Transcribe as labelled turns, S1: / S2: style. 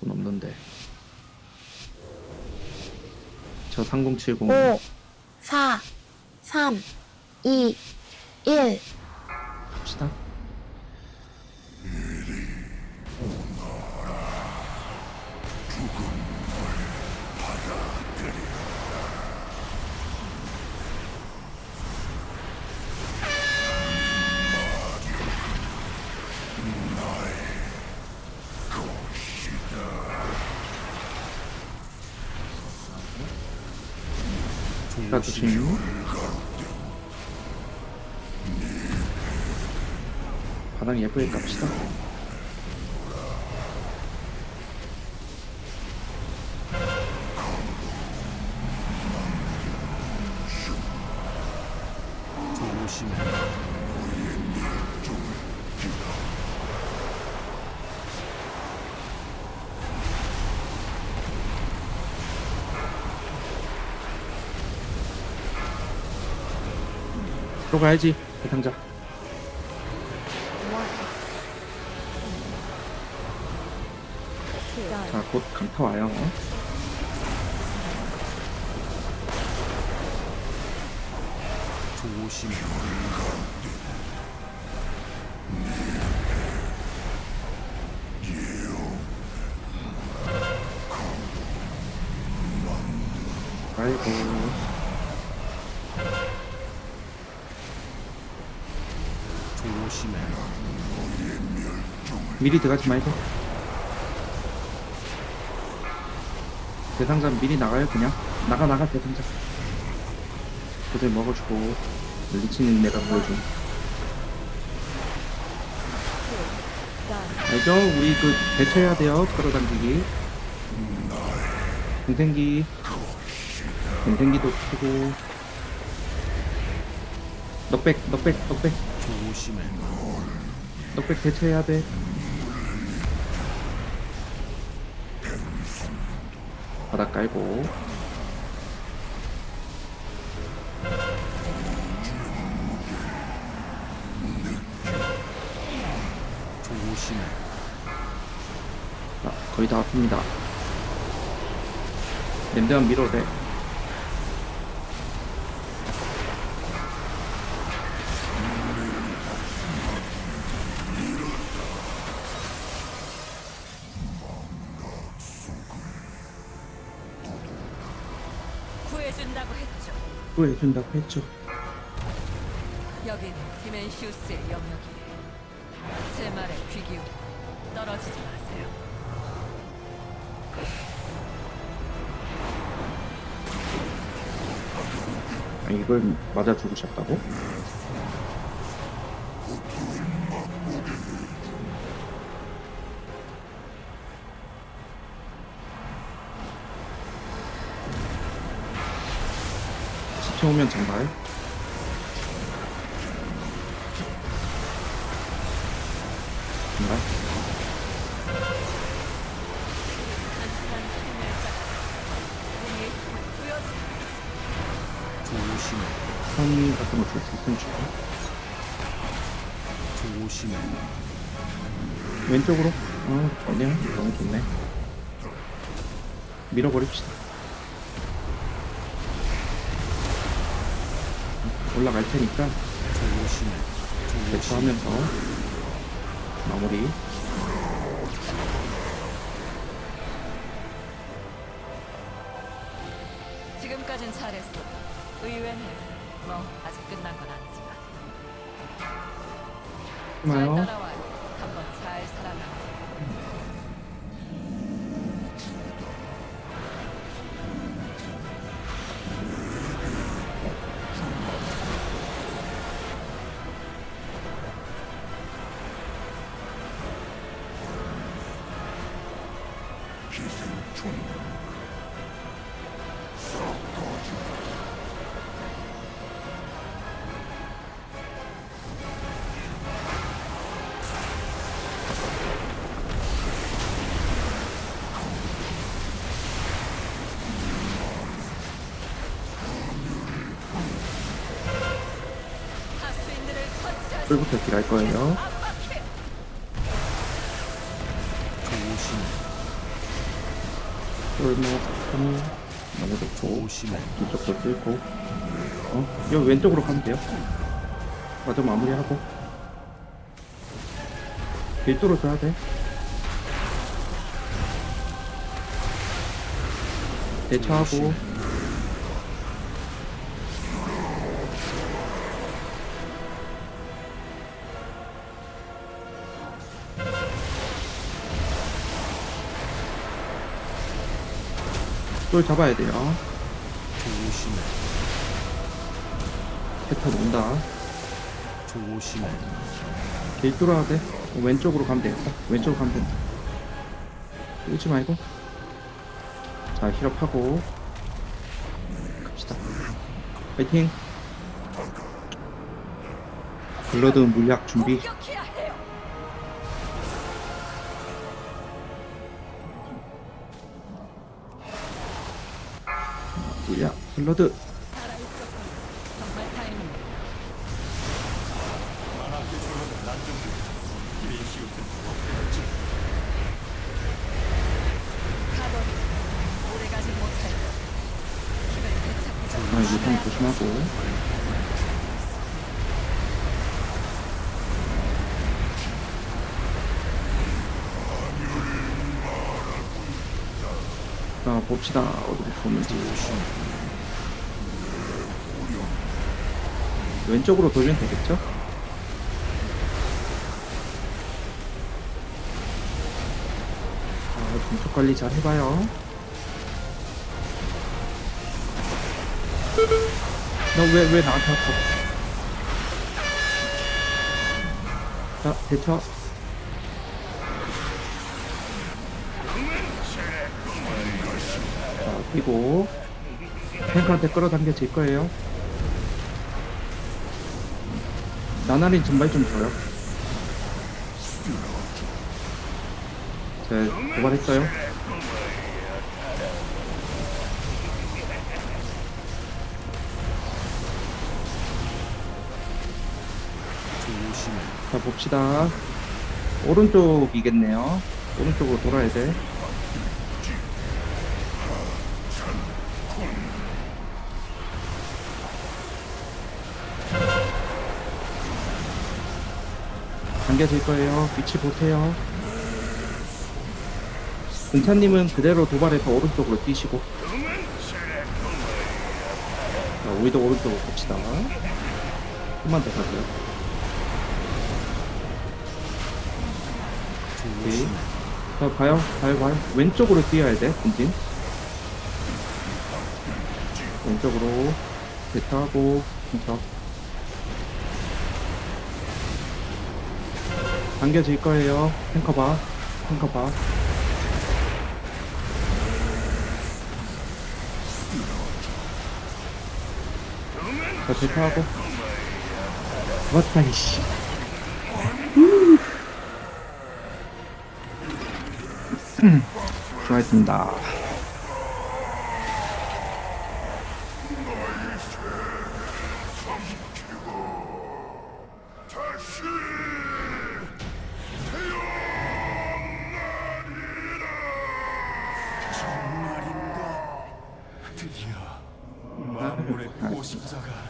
S1: 돈 없는데. 저 3070.
S2: 5, 4, 3, 2, 1.
S1: 자, 조심. 바닥 예쁘게 깝시다.
S3: 조심해.
S1: 들어가야지, 대상자. 자, 곧 강타 와요. 아이고.
S3: 조심해.
S1: 미리 들어가지 말고. 대상자 미리 나가요, 그냥. 나가, 나가, 대상자. 고대 먹어주고. 리치는 내가 보여줘. 알죠? 우리 그 대처해야 돼요. 끌어당기기. 공생기. 공생기도 크고. 넉백, 넉백, 넉백.
S3: 조심해.
S1: 넉백 대처해야 돼. 바닥 깔고.
S3: 조심해.
S1: 자, 거의 다 왔습니다. 랜드만 밀어도 돼.
S4: 구해준다고 했죠.
S1: 구해준다고 했죠.
S4: 여긴 디멘시우스의 영역이에요. 제 말에 귀 기울이고 떨어지지 마세요.
S1: 아, 이걸 맞아 죽으셨다고? 오면 정말 정말.
S3: 조심해.
S1: 선 같은 거줄수 있으면 줄까?
S3: 조심해.
S1: 왼쪽으로 어 좋네요 너무 좋네 밀어버립시다 올라갈 테니까. 대처하면서 마무리
S4: 지금까진 잘했어. 의외는 뭐 아직 끝난 건 아니지만. 잘 따라와
S1: 뿔부터 딜할 거예요
S4: 압박해.
S3: 조심해.
S1: 쫄목 너무 좋고
S3: 조심해.
S1: 이쪽도 뚫고. 어? 여기 왼쪽으로 가면 돼요. 맞아 마무리하고. 길 뚫어줘야 돼. 대처하고 쫄 잡아야 돼요.
S3: 조심해.
S1: 패턴 온다.
S3: 조심해.
S1: 길 뚫어야 돼. 어, 왼쪽으로 가면 되겠다. 왼쪽으로 가면 된다. 뚫지 말고. 자 힐업하고. 갑시다. 파이팅. 블러드 물약 준비.
S4: 공격해야 힘을 되찾고
S1: 아, 유성 조심하고 자 봅시다 어디로 보는지 왼쪽으로 돌리면 되겠죠? 자, 중속 관리 잘 해봐요. 너 왜, 왜 나한테 아파? 자, 대처. 자, 뛰고. 탱크한테 끌어당겨질 거예요. 나날이 증발 좀 줘요. 자, 도발했어요.
S3: 조심해.
S1: 자, 봅시다. 오른쪽이겠네요. 오른쪽으로 돌아야 돼. 당겨질 거예요. 위치 보세요. 은찬님은 그대로 도발해서 오른쪽으로 뛰시고. 자, 우리도 오른쪽으로 봅시다. 좀만 더 가세요.
S3: 조심해.
S1: 자, 봐요. 봐요, 봐요. 왼쪽으로 뛰어야 돼, 본진. 왼쪽으로 대타하고, 중석. 당겨질 거예요. 탱커 봐. 탱커 봐. 자, 대타하고. 왔다, 이씨. 수고하셨습니다.
S5: します。